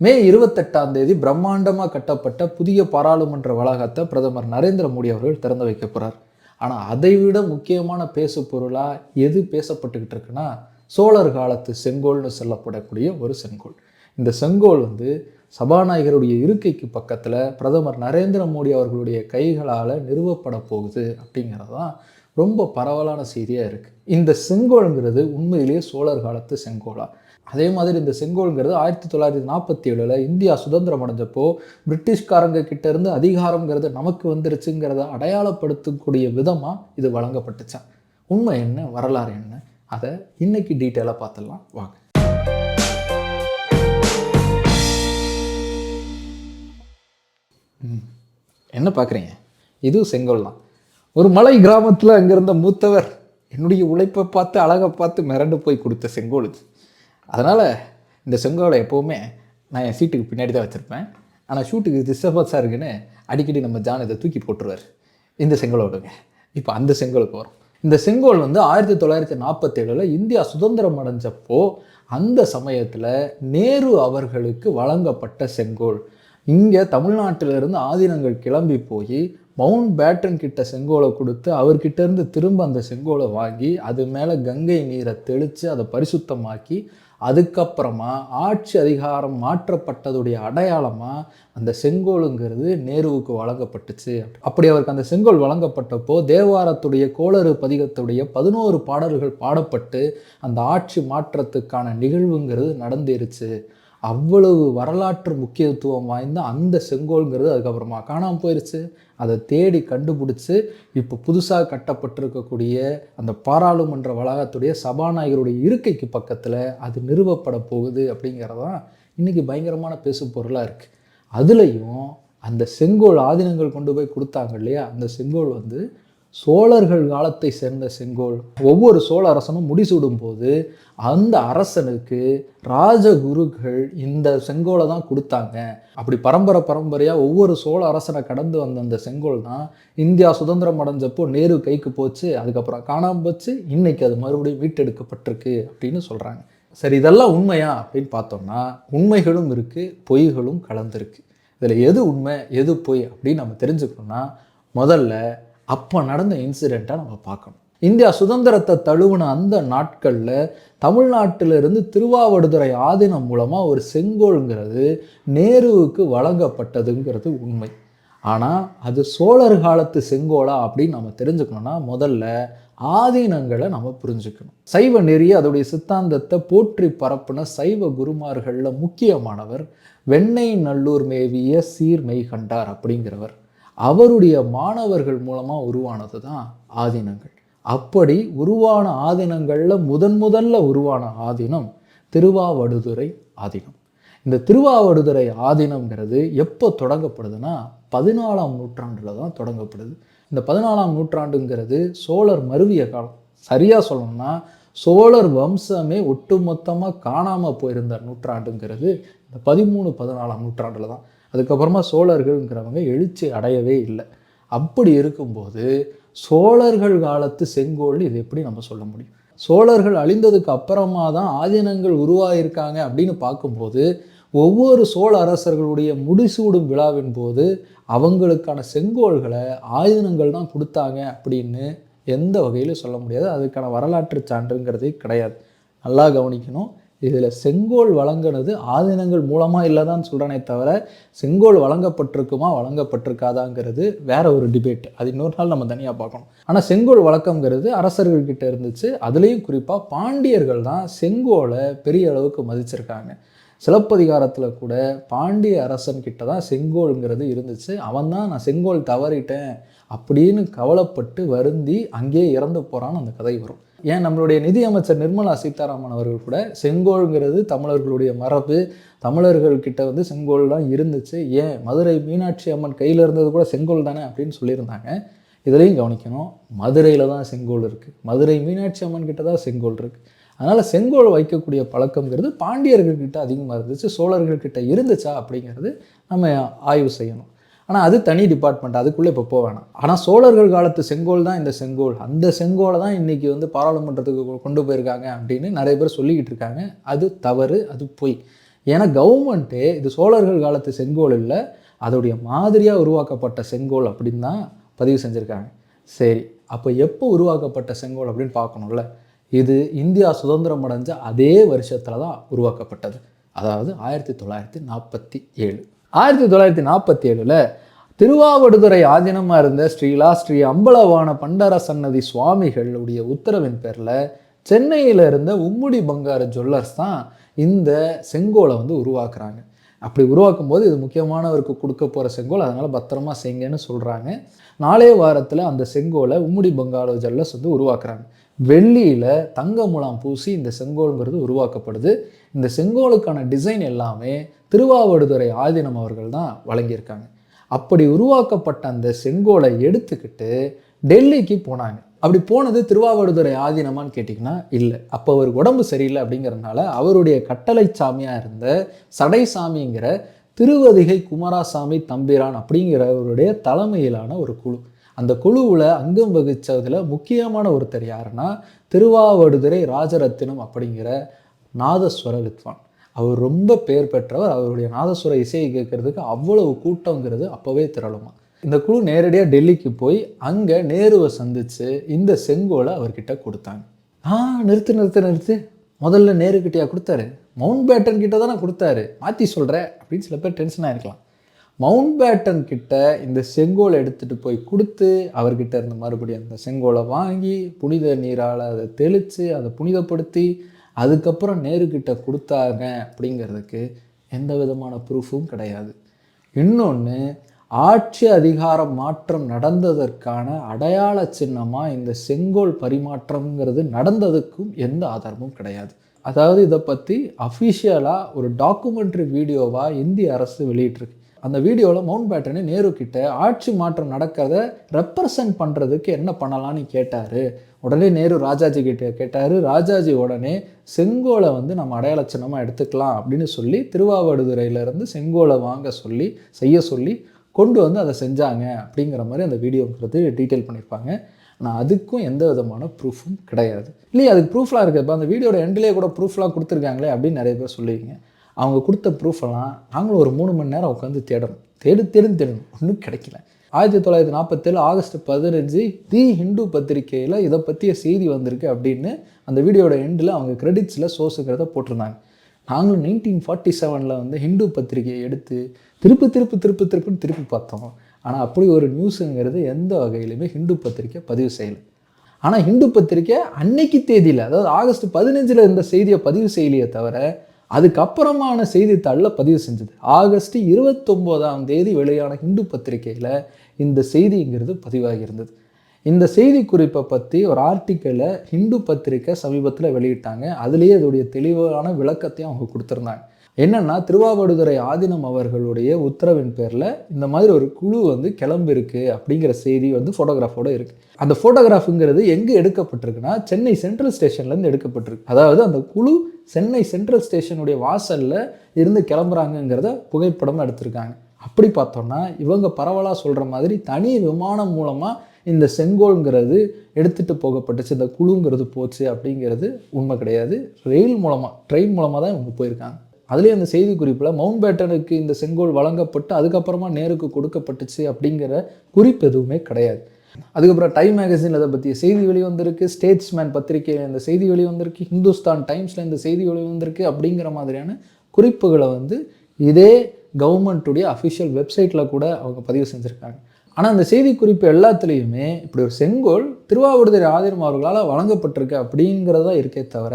மே இருபத்தெட்டாம் தேதி பிரம்மாண்டமாக கட்டப்பட்ட புதிய பாராளுமன்ற வளாகத்தை பிரதமர் நரேந்திர மோடி அவர்கள் திறந்து வைக்க போகிறார் ஆனால் அதை விட முக்கியமான பேசு பொருளாக எது பேசப்பட்டுக்கிட்டு இருக்குன்னா சோழர் காலத்து செங்கோல்னு சொல்லப்படக்கூடிய ஒரு செங்கோல். இந்த செங்கோல் வந்து சபாநாயகருடைய இருக்கைக்கு பக்கத்தில் பிரதமர் நரேந்திர மோடி அவர்களுடைய கைகளால் நிறுவப்பட போகுது அப்படிங்கிறது தான் ரொம்ப பரவலான செய்தியாக இருக்குது இந்த செங்கோல்ங்கிறது உண்மையிலேயே சோழர் காலத்து செங்கோலா. அதே மாதிரி இந்த செங்கோல்ங்கிறது ஆயிரத்தி தொள்ளாயிரத்தி நாற்பத்தி ஏழில் இந்தியா சுதந்திரம் அடைஞ்சப்போ பிரிட்டிஷ்காரங்க கிட்டேருந்து அதிகாரங்கிறது நமக்கு வந்துருச்சுங்கிறத அடையாளப்படுத்தக்கூடிய விதமாக இது வழங்கப்பட்டுச்சான் உண்மை என்ன? வரலாறு என்ன? அதை இன்னைக்கு டீட்டெயிலாக பார்த்துடலாம். வாங்க. என்ன பார்க்குறீங்க? இதுவும் செங்கோல் தான். ஒரு மலை கிராமத்தில் அங்கே இருந்த மூத்தவர் என்னுடைய உழைப்பை பார்த்து அழகை பார்த்து மிரண்டு போய் கொடுத்த செங்கோல் இது. அதனால் இந்த செங்கோலை எப்போவுமே நான் என் சீட்டுக்கு பின்னாடி தான் வச்சுருப்பேன். ஆனால் ஷூட்டுக்கு டிஸ்டர்பன்ஸாக இருக்குன்னு அடிக்கடி நம்ம ஜான் இதை தூக்கி போட்டுருவார். இந்த செங்கோலோடுங்க இப்போ அந்த செங்கோலுக்கு வரும். இந்த செங்கோல் வந்து ஆயிரத்தி தொள்ளாயிரத்தி நாற்பத்தேழில் இந்தியா சுதந்திரம் அடைஞ்சப்போ அந்த சமயத்தில் நேரு அவர்களுக்கு வழங்கப்பட்ட செங்கோல். இங்கே தமிழ்நாட்டிலிருந்து ஆதீனங்கள் கிளம்பி போய் மவுண்ட் பேட்டன் கிட்ட செங்கோலை கொடுத்து அவர்கிட்ட இருந்து திரும்ப அந்த செங்கோலை வாங்கி அது மேலே கங்கை நீரை தெளித்து அதை பரிசுத்தமாக்கி அதுக்கப்புறமா ஆட்சி அதிகாரம் மாற்றப்பட்டதுடைய அடையாளமாக அந்த செங்கோலுங்கிறது நேருவுக்கு வழங்கப்பட்டுச்சு. அப்படி அவருக்கு அந்த செங்கோல் வழங்கப்பட்டப்போ தேவாரத்துடைய கோளறு பதிகத்துடைய பதினோரு பாடல்கள் பாடப்பட்டு அந்த ஆட்சி மாற்றத்துக்கான நிகழ்வுங்கிறது நடந்துருச்சு அவ்வளவு வரலாற்று முக்கியத்துவம் வாய்ந்த அந்த செங்கோல்ங்கிறது அதுக்கப்புறமா காணாமல் போயிருச்சு. அதை தேடி கண்டுபிடிச்சு இப்போ புதுசாக கட்டப்பட்டிருக்கக்கூடிய அந்த பாராளுமன்ற வளாகத்துடைய சபாநாயகருடைய இருக்கைக்கு பக்கத்தில் அது நிறுவப்பட போகுது அப்படிங்கிறதான் இன்றைக்கி பயங்கரமான பேசு பொருளாக இருக்குது அதுலேயும் அந்த செங்கோல் ஆதீனங்கள் கொண்டு போய் கொடுத்தாங்க இல்லையா? அந்த செங்கோல் வந்து சோழர்கள் காலத்தை சேர்ந்த செங்கோல் ஒவ்வொரு சோழ அரசனும் முடிசூடும் போது அந்த அரசனுக்கு ராஜகுருக்கள் இந்த செங்கோலை தான் கொடுத்தாங்க. அப்படி பரம்பரை பரம்பரையாக ஒவ்வொரு சோழ அரசனை கடந்து வந்த அந்த செங்கோல் தான் இந்தியா சுதந்திரம் அடைஞ்சப்போ நேரு கைக்கு போச்சு அதுக்கப்புறம் காணாமல் போச்சு இன்னைக்கு அது மறுபடியும் மீட்டெடுக்கப்பட்டிருக்கு அப்படின்னு சொல்கிறாங்க சரி இதெல்லாம் உண்மையா அப்படின்னு பார்த்தோம்னா உண்மைகளும் இருக்குது பொய்களும் கலந்துருக்கு. இதில் எது உண்மை எது பொய் அப்படின்னு நம்ம தெரிஞ்சுக்கணும்னா முதல்ல அப்போ நடந்த இன்சிடெண்ட்டை நம்ம பார்க்கணும். இந்தியா சுதந்திரத்தை தழுவின அந்த நாட்களில் தமிழ்நாட்டிலிருந்து திருவாவடுதுறை ஆதீனம் மூலமாக ஒரு செங்கோல்ங்கிறது நேருவுக்கு வழங்கப்பட்டதுங்கிறது உண்மை. ஆனால் அது சோழர் காலத்து செங்கோலா அப்படின்னு நம்ம தெரிஞ்சுக்கணும்னா முதல்ல ஆதீனங்களை நம்ம புரிஞ்சுக்கணும். சைவ நெறி அதோடைய சித்தாந்தத்தை போற்றி பரப்புன சைவ குருமார்களில் முக்கியமானவர் வெண்ணெய் நல்லூர் மேவிய சீர் மெய்கண்டார் அப்படிங்கிறவர். அவருடைய மாணவர்கள் மூலமாக உருவானது தான் ஆதீனங்கள். அப்படி உருவான ஆதீனங்களில் முதன் முதல்ல உருவான ஆதீனம் திருவாவடுதுறை ஆதீனம். இந்த திருவாவடுதுறை ஆதீனம்ங்கிறது எப்போ தொடங்கப்படுதுன்னா பதினாலாம் நூற்றாண்டில் தான் தொடங்கப்படுது. இந்த பதினாலாம் நூற்றாண்டுங்கிறது சோழர் மருவிய காலம். சரியாக சொல்லணும்னா சோழர் வம்சமே ஒட்டுமொத்தமாக காணாமல் போயிருந்த நூற்றாண்டுங்கிறது இந்த பதிமூணு பதினாலாம் நூற்றாண்டில் தான். அதுக்கப்புறமா சோழர்கள்ங்கிறவங்க எழுச்சி அடையவே இல்லை. அப்படி இருக்கும்போது சோழர்கள் காலத்து செங்கோல் இது எப்படி நம்ம சொல்ல முடியும்? சோழர்கள் அழிந்ததுக்கு அப்புறமா தான் ஆதீனங்கள் உருவாகியிருக்காங்க அப்படின்னு பார்க்கும்போது ஒவ்வொரு சோழ அரசர்களுடைய முடிசூடும் விழாவின் போது அவங்களுக்கான செங்கோல்களை ஆயுதங்கள் தான் கொடுத்தாங்க அப்படின்னு எந்த வகையிலும் சொல்ல முடியாது. அதுக்கான வரலாற்று சான்றுங்கிறதே கிடையாது. நல்லா கவனிக்கணும். இதில் செங்கோல் வழங்கினது ஆதீனங்கள் மூலமாக இல்லைதான் சொல்கிறனே தவிர செங்கோல் வழங்கப்பட்டிருக்குமா வழங்கப்பட்டிருக்காதாங்கிறது வேற ஒரு டிபேட் அது இன்னொரு நாள் நம்ம தனியாக பார்க்கணும். ஆனால் செங்கோல் வழக்கங்கிறது அரசர்கள்கிட்ட இருந்துச்சு. அதுலேயும் குறிப்பாக பாண்டியர்கள் தான் செங்கோலை பெரிய அளவுக்கு மதிச்சிருக்காங்க. சிலப்பதிகாரத்தில் கூட பாண்டிய அரசன் கிட்ட தான் செங்கோல்ங்கிறது இருந்துச்சு. அவன் தான் நான் செங்கோல் தவறிட்டேன் அப்படின்னு கவலைப்பட்டு வருந்தி அங்கேயே இறந்து போகிறான்னு அந்த கதை வரும். ஏன் நம்மளுடைய நிதியமைச்சர் நிர்மலா சீதாராமன் அவர்கள் கூட செங்கோல்ங்கிறது தமிழர்களுடைய மரபு தமிழர்கள் கிட்ட வந்து செங்கோல்லாம் இருந்துச்சு. ஏன்? மதுரை மீனாட்சி அம்மன் கையில் இருந்தது கூட செங்கோல் தானே அப்படின்னு சொல்லியிருந்தாங்க. இதுலேயும் கவனிக்கணும் மதுரையில் தான் செங்கோல் இருக்குது மதுரை மீனாட்சி அம்மன் கிட்ட தான் செங்கோல் இருக்குது அதனால் செங்கோல் வைக்கக்கூடிய பழக்கங்கிறது பாண்டியர்கள்கிட்ட அதிகமாக இருந்துச்சு சோழர்கள்கிட்ட இருந்துச்சா அப்படிங்கிறது நம்ம ஆய்வு செய்யணும். ஆனால் அது தனி டிபார்ட்மெண்ட் அதுக்குள்ளே இப்போ போக வேணாம். ஆனால் சோழர்கள் காலத்து செங்கோல் தான் இந்த செங்கோல். அந்த செங்கோலை தான் இன்றைக்கி வந்து பாராளுமன்றத்துக்கு கொ- கொண்டு போயிருக்காங்க அப்படின்னு நிறைய பேர் சொல்லிக்கிட்டு இருக்காங்க. அது தவறு அது பொய். ஏன்னா கவர்மெண்ட்டே இது சோழர்கள் காலத்து செங்கோல் இல்லை. அதோடைய மாதிரியாக உருவாக்கப்பட்ட செங்கோல் அப்படின்னு தான் பதிவு செஞ்சுருக்காங்க. சரி அப்போ எப்போ உருவாக்கப்பட்ட செங்கோல் அப்படின்னு பார்க்கணும்ல? இது இந்தியா சுதந்திரம் அடைஞ்ச அதே வருஷத்தில் தான் உருவாக்கப்பட்டது. அதாவது ஆயிரத்தி தொள்ளாயிரத்தி நாற்பத்தி ஏழு. ஆயிரத்தி தொள்ளாயிரத்தி நாற்பத்தி ஏழில் திருவாவடுதுறை ஆதீனமாக இருந்த ஸ்ரீலா ஸ்ரீ அம்பலவான பண்டார சன்னதி சுவாமிகளுடைய உத்தரவின் பேரில் சென்னையில் இருந்த உம்முடி பங்கார ஜுவல்லர்ஸ் தான் இந்த செங்கோலை வந்து உருவாக்குறாங்க. அப்படி உருவாக்கும் போது இது முக்கியமானவருக்கு கொடுக்க போகிற செங்கோல் அதனால் பத்திரமா செய்யுங்கன்னு சொல்கிறாங்க நாளே வாரத்தில் அந்த செங்கோலை உம்முடி பங்காள ஜுவல்லர்ஸ் வந்து உருவாக்குறாங்க. வெள்ளியில் தங்க முலாம் பூசி இந்த செங்கோல்ங்கிறது உருவாக்கப்படுது. இந்த செங்கோலுக்கான டிசைன் எல்லாமே திருவாவடுதுறை ஆதீனம் அவர்கள் தான் வழங்கியிருக்காங்க. அப்படி உருவாக்கப்பட்ட அந்த செங்கோலை எடுத்துக்கிட்டு டெல்லிக்கு போனாங்க. அப்படி போனது திருவாவடுதுறை ஆதீனமான்னு கேட்டிங்கன்னா இல்லை. அப்போ அவருக்கு உடம்பு சரியில்லை அப்படிங்கிறதுனால அவருடைய கட்டளை சாமியாக இருந்த சடைசாமிங்கிற திருவதிகை குமாரசாமி தம்பிரான் அப்படிங்கிறவருடைய தலைமையிலான ஒரு குழு. அந்த குழுவில் அங்கம் வகித்ததில் முக்கியமான ஒருத்தர் யாருன்னா திருவாவடுதுறை ராஜரத்தினம் அப்படிங்கிற நாதஸ்வர வித்வான். அவர் ரொம்ப பேர் பெற்றவர். அவருடைய நாதஸ்வர இசையை கேட்கறதுக்கு அவ்வளவு கூட்டங்கிறது அப்போவே திரளுமா. இந்த குழு நேரடியாக டெல்லிக்கு போய் அங்கே நேருவை சந்தித்து இந்த செங்கோலை அவர்கிட்ட கொடுத்தாங்க. ஆ நிறுத்து நிறுத்து நிறுத்து. முதல்ல நேருக்கிட்டையா கொடுத்தாரு? மவுண்ட் பேட்டன் கிட்ட தானே கொடுத்தாரு? மாற்றி சொல்கிறேன் அப்படின்னு சில பேர் டென்ஷனாக இருக்கலாம் மவுண்ட் பேட்டன் கிட்ட இந்த செங்கோலை எடுத்துகிட்டு போய் கொடுத்து அவர்கிட்ட இருந்து மறுபடியும் அந்த செங்கோலை வாங்கி புனித நீரால் அதை தெளித்து அதை புனிதப்படுத்தி அதுக்கப்புறம் நேருக்கிட்ட கொடுத்தாங்க அப்படிங்கிறதுக்கு எந்த விதமான ப்ரூஃபும் கிடையாது. இன்னொன்று ஆட்சி அதிகார மாற்றம் நடந்ததற்கான அடையாள சின்னமாக இந்த செங்கோல் பரிமாற்றம்ங்கிறது நடந்ததுக்கும் எந்த ஆதாரமும் கிடையாது. அதாவது இதை பற்றி அஃபிஷியலாக ஒரு டாக்குமெண்ட்ரி வீடியோவாக இந்திய அரசு வெளியிட்டிருக்கு. அந்த வீடியோவில் மவுண்ட் பேட்டனே நேரு கிட்ட ஆட்சி மாற்றம் நடக்கிறத ரெப்ரசன்ட் பண்ணுறதுக்கு என்ன பண்ணலான்னு கேட்டார். உடனே நேரு ராஜாஜி கிட்ட கேட்டார் ராஜாஜி உடனே செங்கோலை வந்து நம்ம அடையாள சின்னமாக எடுத்துக்கலாம் அப்படின்னு சொல்லி திருவாவடுதுறையிலேருந்து செங்கோலை வாங்க சொல்லி செய்ய சொல்லி கொண்டு வந்து அதை செஞ்சாங்க அப்படிங்கிற மாதிரி அந்த வீடியோங்கிறது டீட்டெயில் பண்ணியிருப்பாங்க. ஆனால் அதுக்கும் எந்த விதமான ப்ரூஃபும் கிடையாது. இல்லையா அதுக்கு ப்ரூஃப்லாம் இருக்குது இப்போ அந்த வீடியோட எண்ட்லேயே கூட ப்ரூஃப்லாம் கொடுத்துருக்காங்களே அப்படின்னு நிறைய பேர் சொல்லுவீங்க. அவங்க கொடுத்த ப்ரூஃபெல்லாம் நாங்களும் ஒரு மூணு மணி நேரம் உட்காந்து தேடணும். தேடு தேடும் தேடணும். ஒன்றும் கிடைக்கல. ஆயிரத்தி தொள்ளாயிரத்தி நாற்பத்தேழு ஆகஸ்ட் பதினஞ்சு தி ஹிந்து பத்திரிகையில் இதை பற்றிய செய்தி வந்திருக்கு அப்படின்னு அந்த வீடியோட எண்டில் அவங்க கிரெடிட்ஸில் சோர்ஸுங்கிறத போட்டிருந்தாங்க. நாங்களும் நைன்டீன் ஃபார்ட்டி செவனில் வந்து ஹிந்து பத்திரிகையை எடுத்து திருப்பு திருப்பு திருப்பு திருப்புன்னு திருப்பி பார்த்தோம். ஆனால் அப்படி ஒரு நியூஸுங்கிறது எந்த வகையிலுமே ஹிந்து பத்திரிக்கை பதிவு செய்யலை. ஆனால் ஹிந்து பத்திரிக்கை அன்னைக்கு தேதியில் அதாவது ஆகஸ்ட் பதினஞ்சில் இருந்த செய்தியை பதிவு செய்யலையே தவிர அதுக்கப்புறமான செய்தித்தாளில் பதிவு செஞ்சது. ஆகஸ்ட் இருபத்தொம்போதாம் தேதி வெளியான ஹிந்து பத்திரிகையில் இந்த செய்திங்கிறது பதிவாகியிருந்தது இந்த செய்தி குறிப்பை பற்றி ஒரு ஆர்டிக்கலை ஹிந்து பத்திரிக்கை சமீபத்தில் வெளியிட்டாங்க. அதுலேயே அதோடைய தெளிவான விளக்கத்தையும் அவங்க கொடுத்துருந்தாங்க. என்னென்னா திருவாவடுதுறை ஆதினம் அவர்களுடைய உத்தரவின் பேரில் இந்த மாதிரி ஒரு குழு வந்து கிளம்பிருக்கு அப்படிங்கிற செய்தி வந்து ஃபோட்டோகிராஃபோடு இருக்குது அந்த ஃபோட்டோகிராஃபுங்கிறது எங்கே எடுக்கப்பட்டிருக்குன்னா சென்னை சென்ட்ரல் ஸ்டேஷன்லேருந்து எடுக்கப்பட்டிருக்கு. அதாவது அந்த குழு சென்னை சென்ட்ரல் ஸ்டேஷனுடைய வாசலில் இருந்து கிளம்புறாங்கங்கிறத புகைப்படம் எடுத்திருக்காங்க. அப்படி பார்த்தோம்னா இவங்க பரவலாக சொல்கிற மாதிரி தனி விமானம் மூலமாக இந்த செங்கோல்ங்கிறது எடுத்துகிட்டு போகப்பட்டுச்சு. இந்த குழுங்கிறது போச்சு அப்படிங்கிறது உண்மை கிடையாது. ரயில் மூலமாக ட்ரெயின் மூலமாக தான் இவங்க போயிருக்காங்க. அதுலேயும் அந்த செய்தி குறிப்பில் மவுண்ட் பேட்டனுக்கு இந்த செங்கோல் வழங்கப்பட்டு அதுக்கப்புறமா நேருக்கு கொடுக்கப்பட்டுச்சு அப்படிங்கிற குறிப்பு எதுவுமே கிடையாது. அதுக்கப்புறம் டைம் மேகசினில் அதை பற்றிய செய்தி வெளிவந்திருக்கு. ஸ்டேட்ஸ்மேன் பத்திரிகையில் இந்த செய்தி வெளிவந்திருக்கு. ஹிந்துஸ்தான் டைம்ஸில் இந்த செய்தி வெளிவந்திருக்கு அப்படிங்கிற மாதிரியான குறிப்புகளை வந்து இதே கவர்மெண்ட்டுடைய அஃபிஷியல் வெப்சைட்டில் கூட அவங்க பதிவு செஞ்சுருக்காங்க. ஆனால் அந்த செய்தி குறிப்பு எல்லாத்துலேயுமே இப்படி ஒரு செங்கோல் திருவாவூர்தரி ஆதிரம் அவர்களால் வழங்கப்பட்டிருக்கு அப்படிங்கிறதா இருக்கே தவிர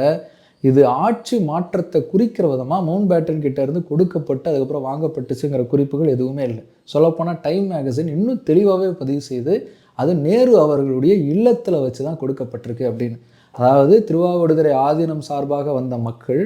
இது ஆட்சி மாற்றத்தை குறிக்கிற விதமாக மவுண்ட் பேட்டன் கிட்ட இருந்து கொடுக்கப்பட்டு அதுக்கப்புறம் வாங்கப்பட்டுச்சுங்கிற குறிப்புகள் எதுவுமே இல்லை. சொல்லப்போனால் டைம் மேகசின் இன்னும் தெளிவாகவே பதிவு செய்து அது நேரு அவர்களுடைய இல்லத்தில் வச்சு தான் கொடுக்கப்பட்டிருக்கு அப்படின்னு. அதாவது திருவாவடுதுறை ஆதீனம் சார்பாக வந்த மக்கள்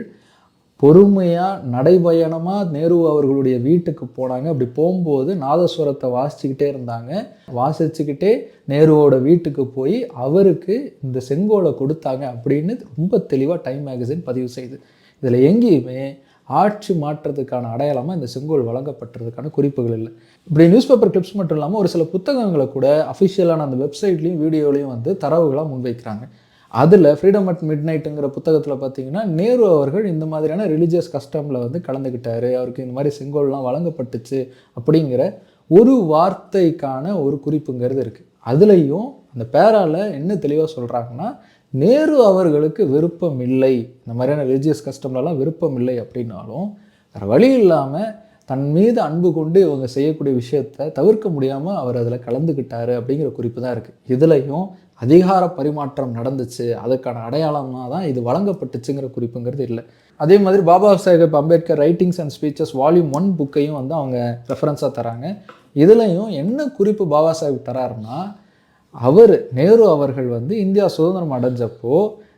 பொறுமையாக நடைபயணமாக நேரு அவர்களுடைய வீட்டுக்கு போனாங்க. அப்படி போகும்போது நாதஸ்வரத்தை வாசிச்சுக்கிட்டே இருந்தாங்க. வாசிச்சுக்கிட்டே நேருவோட வீட்டுக்கு போய் அவருக்கு இந்த செங்கோலை கொடுத்தாங்க அப்படின்னு ரொம்ப தெளிவாக டைம் மேகசின் பதிவு செய்யுது இதில் எங்கேயுமே ஆட்சி மாற்றத்துக்கான அடையாளமாக இந்த செங்கோல் வழங்கப்பட்டதுக்கான குறிப்புகள் இல்லை. இப்படி நியூஸ் பேப்பர் கிளிப்ஸ் மட்டும் இல்லாமல் ஒரு சில புத்தகங்களை கூட அஃபிஷியலான அந்த வெப்சைட்லேயும் வீடியோலையும் வந்து தரவுகளாக முன்வைக்கிறாங்க. அதில் ஃப்ரீடம் அட் மிட் நைட்டுங்கிற புத்தகத்தில் பார்த்தீங்கன்னா நேரு அவர்கள் இந்த மாதிரியான ரிலீஜியஸ் கஸ்டமில் வந்து கலந்துக்கிட்டாரு அவருக்கு இந்த மாதிரி செங்கோல்லாம் வழங்கப்பட்டுச்சு அப்படிங்கிற ஒரு வார்த்தைக்கான ஒரு குறிப்புங்கிறது இருக்குது அதுலேயும் அந்த பேரால என்ன தெளிவாக சொல்கிறாங்கன்னா நேரு அவர்களுக்கு விருப்பம் இல்லை. இந்த மாதிரியான ரிலீஜியஸ் கஸ்டம்லலாம் விருப்பம் இல்லை அப்படின்னாலும் வேறு வழி இல்லாமல் தன் மீது அன்பு கொண்டு இவங்க செய்யக்கூடிய விஷயத்தை தவிர்க்க முடியாமல் அவர் அதில் கலந்துக்கிட்டாரு அப்படிங்கிற குறிப்பு தான் இருக்குது இதுலேயும் அதிகார பரிமாற்றம் நடந்துச்சு. அதுக்கான அடையாளமாக தான் இது வழங்கப்பட்டுச்சுங்கிற குறிப்புங்கிறது இல்லை. அதே மாதிரி Baba Saheb Ambedkar writings and speeches volume one புக்கையும் வந்து அவங்க ரெஃபரன்ஸாக தராங்க. இதுலேயும் என்ன குறிப்பு பாபா சாஹேப் தராருன்னா அவர் நேரு அவர்கள் வந்து இந்தியா சுதந்திரம் அடைஞ்சப்போ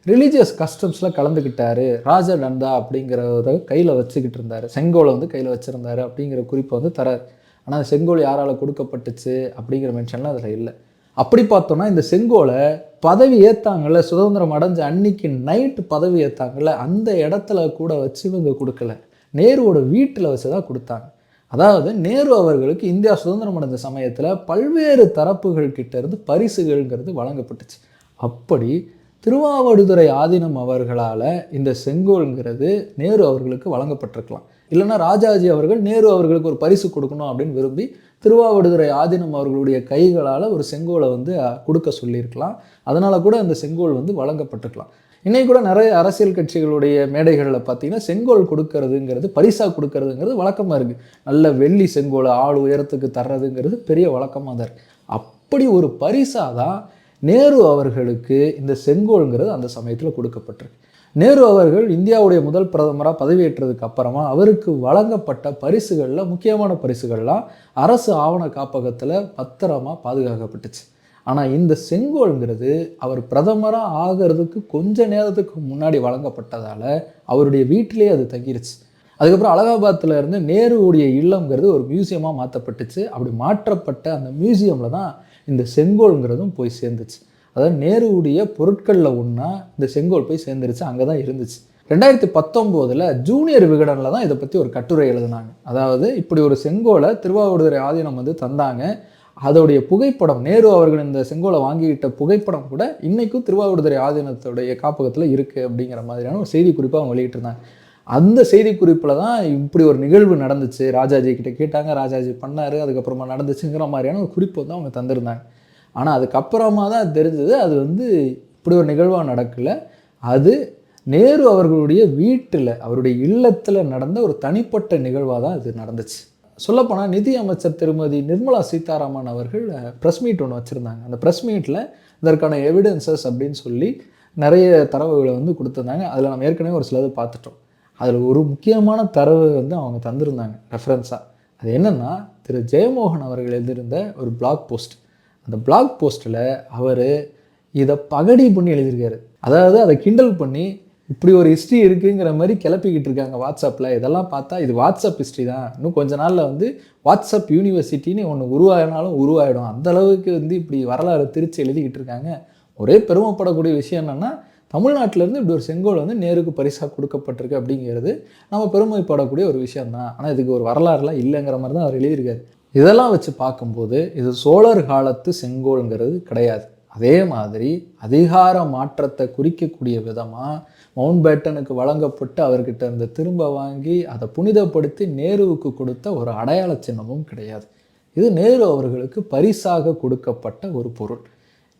ரிலீஜியஸ் கஸ்டம்ஸில் கலந்துக்கிட்டாரு ராஜ நந்தா அப்படிங்கிறத கையில் வச்சுக்கிட்டு இருந்தார். செங்கோலை வந்து கையில் வச்சுருந்தாரு அப்படிங்கிற குறிப்பை வந்து தரார். ஆனால் செங்கோல் யாரால் கொடுக்கப்பட்டுச்சு அப்படிங்கிற மென்ஷன்லாம் அதில் இல்லை. அப்படி பார்த்தோன்னா இந்த செங்கோலை பதவி ஏற்றாங்கல்ல சுதந்திரம் அடைஞ்ச அன்னைக்கு நைட்டு பதவி ஏற்றாங்கல்ல அந்த இடத்துல கூட வச்சு இவங்க கொடுக்கல. நேருவோட வீட்டில் வச்சு தான் கொடுத்தாங்க. அதாவது நேரு அவர்களுக்கு இந்தியா சுதந்திரம் அடைஞ்ச சமயத்தில் பல்வேறு தரப்புகள் கிட்டேருந்து பரிசுகள்ங்கிறது வழங்கப்பட்டுச்சு. அப்படி திருவாவடுதுறை ஆதீனம் அவர்களால் இந்த செங்கோல்ங்கிறது நேரு அவர்களுக்கு வழங்கப்பட்டிருக்கலாம். இல்லைன்னா ராஜாஜி அவர்கள் நேரு அவர்களுக்கு ஒரு பரிசு கொடுக்கணும் அப்படின்னு விரும்பி திருவாவடுதுறை ஆதீனம் அவர்களுடைய கைகளால் ஒரு செங்கோலை வந்து கொடுக்க சொல்லியிருக்கலாம். அதனால் கூட அந்த செங்கோல் வந்து வழங்கப்பட்டிருக்கலாம். இன்னைக்கு கூட நிறைய அரசியல் கட்சிகளுடைய மேடைகளில் பார்த்தீங்கன்னா செங்கோல் கொடுக்கறதுங்கிறது பரிசாக கொடுக்கறதுங்கிறது வழக்கமாக இருக்குது நல்ல வெள்ளி செங்கோலை ஆள் உயரத்துக்கு தர்றதுங்கிறது பெரிய வழக்கமாக தான் இருக்குது அப்படி ஒரு பரிசாக தான் நேரு அவர்களுக்கு இந்த செங்கோல்ங்கிறது அந்த சமயத்தில் கொடுக்கப்பட்டிருக்கு. நேரு அவர்கள் இந்தியாவுடைய முதல் பிரதமராக பதவியேற்றதுக்கு அப்புறமா அவருக்கு வழங்கப்பட்ட பரிசுகளில் முக்கியமான பரிசுகள்லாம் அரசு ஆவண காப்பகத்தில் பத்திரமா பாதுகாக்கப்பட்டுச்சு. ஆனால் இந்த செங்கோல்ங்கிறது அவர் பிரதமராக ஆகிறதுக்கு கொஞ்ச நேரத்துக்கு முன்னாடி வழங்கப்பட்டதால் அவருடைய வீட்டிலேயே அது தங்கிருச்சு. அதுக்கப்புறம் அலகாபாத்தில் இருந்து நேருவுடைய இல்லம்ங்கிறது ஒரு மியூசியமாக மாற்றப்பட்டுச்சு அப்படி மாற்றப்பட்ட அந்த மியூசியமில் தான் இந்த செங்கோல்ங்கிறதும் போய் சேர்ந்துச்சு. அதாவது நேருவுடைய பொருட்களில் ஒன்றா இந்த செங்கோல் போய் சேர்ந்துருச்சு அங்கே தான் இருந்துச்சு. ரெண்டாயிரத்தி பத்தொம்போதில் ஜூனியர் விகடனில் தான் இதை பற்றி ஒரு கட்டுரை எழுதினாங்க. அதாவது இப்படி ஒரு செங்கோலை திருவாவூர்துறை ஆதீனம் வந்து தந்தாங்க. அதோடைய புகைப்படம் நேரு அவர்கள் இந்த செங்கோலை வாங்கிக்கிட்ட புகைப்படம் கூட இன்றைக்கும் திருவாவூர்துறை ஆதீனத்துடைய காப்பகத்தில் இருக்குது அப்படிங்கிற மாதிரியான ஒரு செய்தி குறிப்பாக அவங்க வெளியிட்டிருந்தாங்க. அந்த செய்தி குறிப்பில் தான் இப்படி ஒரு நிகழ்வு நடந்துச்சு. ராஜாஜி கிட்ட கேட்டாங்க. ராஜாஜி பண்ணார். அதுக்கப்புறமா நடந்துச்சுங்கிற மாதிரியான ஒரு குறிப்பு வந்து அவங்க தந்திருந்தாங்க. ஆனால் அதுக்கப்புறமா தான் தெரிஞ்சது. அது வந்து இப்படி ஒரு நிகழ்வாக நடக்கலை. அது நேரு அவர்களுடைய வீட்டில் அவருடைய இல்லத்தில் நடந்த ஒரு தனிப்பட்ட நிகழ்வாக தான் இது நடந்துச்சு. சொல்லப்போனால் நிதி அமைச்சர் திருமதி நிர்மலா சீதாராமன் அவர்கள் ப்ரெஸ் மீட் ஒன்று வச்சுருந்தாங்க. அந்த ப்ரெஸ் மீட்டில் இதற்கான எவிடன்சஸ் அப்படின்னு சொல்லி நிறைய தரவுகளை வந்து கொடுத்துருந்தாங்க. அதில் நம்ம ஏற்கனவே ஒரு சிலது பார்த்துட்டோம். அதில் ஒரு முக்கியமான தரவு வந்து அவங்க தந்திருந்தாங்க ரெஃபரன்ஸாக அது என்னென்னா திரு ஜெயமோகன் அவர்கள் எழுதியிருந்த ஒரு பிளாக் போஸ்ட் அந்த பிளாக் போஸ்ட்டில் அவர் இதை பகடி பண்ணி எழுதியிருக்காரு. அதாவது அதை கிண்டல் பண்ணி இப்படி ஒரு ஹிஸ்ட்ரி இருக்குங்கிற மாதிரி கிளப்பிக்கிட்டு இருக்காங்க வாட்ஸ்அப்பில் இதெல்லாம் பார்த்தா இது வாட்ஸ்அப் ஹிஸ்ட்ரி தான். இன்னும் கொஞ்ச நாளில் வந்து வாட்ஸ்அப் யூனிவர்சிட்டின்னு ஒன்று உருவாகினாலும் உருவாயிடும். அந்த அளவுக்கு வந்து இப்படி வரலாறு திருச்சி எழுதிக்கிட்டு இருக்காங்க. ஒரே பெருமைப்படக்கூடிய விஷயம் என்னென்னா தமிழ்நாட்டிலேருந்து இப்படி ஒரு செங்கோல் வந்து நேருக்கு பரிசாக கொடுக்கப்பட்டிருக்கு அப்படிங்கிறது நம்ம பெருமைப்படக்கூடிய ஒரு விஷயம் தான் ஆனால் இதுக்கு ஒரு வரலாறுலாம் இல்லைங்கிற மாதிரி தான் அவர் எழுதியிருக்காரு. இதெல்லாம் வச்சு பார்க்கும்போது இது சோழர் காலத்து செங்கோல்ங்கிறது கிடையாது. அதே மாதிரி அதிகார மாற்றத்தை குறிக்கக்கூடிய விதமாக மவுண்ட் பேட்டனுக்கு வழங்கப்பட்டு அவர்கிட்ட இருந்த திரும்ப வாங்கி அதை புனிதப்படுத்தி நேருவுக்கு கொடுத்த ஒரு அடையாள சின்னமும் கிடையாது. இது நேரு அவர்களுக்கு பரிசாக கொடுக்கப்பட்ட ஒரு பொருள்.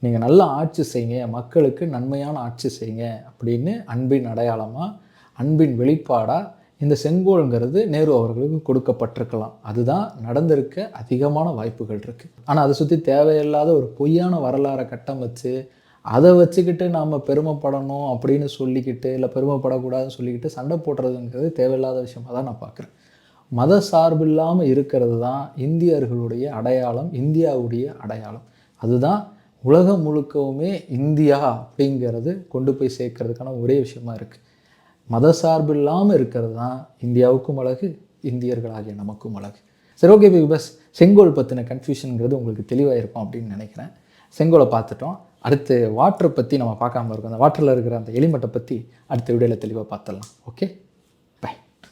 நீங்கள் நல்லா ஆட்சி செய்யுங்க மக்களுக்கு நன்மையான ஆட்சி செய்யுங்க அப்படின்னு அன்பின் அடையாளமாக அன்பின் வெளிப்பாடாக இந்த செங்கோல்ங்கிறது நேரு அவர்களுக்கு கொடுக்கப்பட்டிருக்கலாம். அதுதான் நடந்திருக்க அதிகமான வாய்ப்புகள் இருக்குது ஆனால் அதை சுற்றி தேவையில்லாத ஒரு பொய்யான வரலாறை கட்டமைச்சு அதை வச்சுக்கிட்டு நாம் பெருமைப்படணும் அப்படின்னு சொல்லிக்கிட்டு இல்லை பெருமைப்படக்கூடாதுன்னு சொல்லிக்கிட்டு சண்டை போடுறதுங்கிறது தேவையில்லாத விஷயமாக தான் நான் பார்க்குறேன். மத சார்பில்லாமல் இருக்கிறது தான் இந்தியர்களுடைய அடையாளம் இந்தியாவுடைய அடையாளம். அதுதான் உலகம் முழுக்கவுமே இந்தியா அப்படிங்கிறது கொண்டு போய் சேர்க்கறதுக்கான ஒரே விஷயமா இருக்குது மத சார்பு இல்லாமல் இருக்கிறது தான் இந்தியாவுக்கும் அழகு இந்தியர்களாகிய நமக்கும் அழகு. சரி ஓகே பிக் பஸ் செங்கோல் பற்றின கன்ஃபியூஷனுங்கிறது உங்களுக்கு தெளிவாக இருக்கும் அப்படின்னு நினைக்கிறேன். செங்கோலை பார்த்துட்டோம். அடுத்து வாட்டரை பற்றி நம்ம பார்க்காம இருக்கோம். அந்த வாட்டரில் இருக்கிற அந்த எலிமட்டை பற்றி அடுத்த வீடியோவில் தெளிவாக பார்த்துடலாம். ஓகே